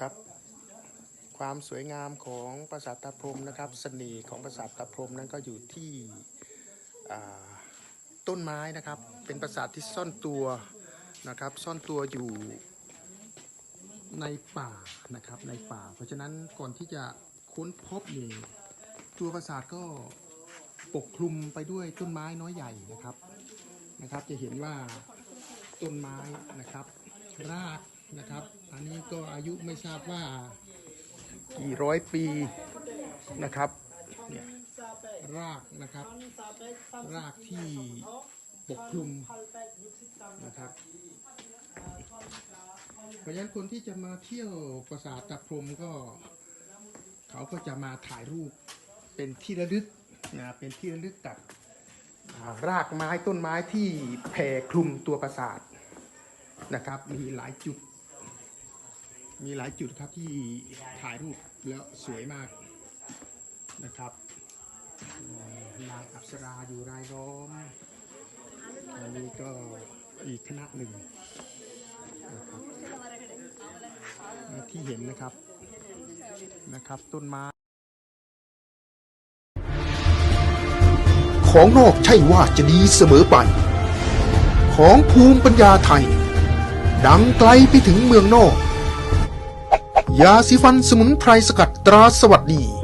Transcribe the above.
ครับ ความสวยงามของปราสาทตาพรมนะครับเสน่ห์ของปราสาทตาพรมนั้นก็อยู่ที่ต้นไม้นะครับ เป็นปราสาทที่ซ่อนตัวนะครับ ซ่อนตัวอยู่ในป่านะครับในป่า เพราะฉะนั้นก่อนที่จะค้นพบนี่ตัวปราสาทก็ปกคลุมไปด้วยต้นไม้น้อยใหญ่นะครับนะครับ จะเห็นว่าต้นไม้นะครับ รากนะครับ ก็อายุไม่ทราบว่า กี่ร้อยปีนะครับเนี่ยรากนะครับ รากที่ปกคลุมนะครับ เพราะฉะนั้นคนที่จะมาเที่ยวปราสาทตะพรมก็ เขาก็จะมาถ่ายรูปเป็นที่ระลึกนะเป็นที่ระลึกกับอ่ารากไม้ต้นไม้ที่แผ่คลุมตัวปราสาทนะครับ มีหลายจุด มีหลายจุดครับที่ถ่ายรูปแล้วสวยมากนะครับนางอัปสราอยู่รายล้อมอันนี้ก็อีกคณะหนึ่งนะครับที่เห็นนะครับนะครับต้นไม้ของนอกใช่ว่าจะดีเสมอไป ของภูมิปัญญาไทย ดังไกลไปถึงเมืองนอก ยาสีฟันสมุนไพรสกัดตราสวัสดี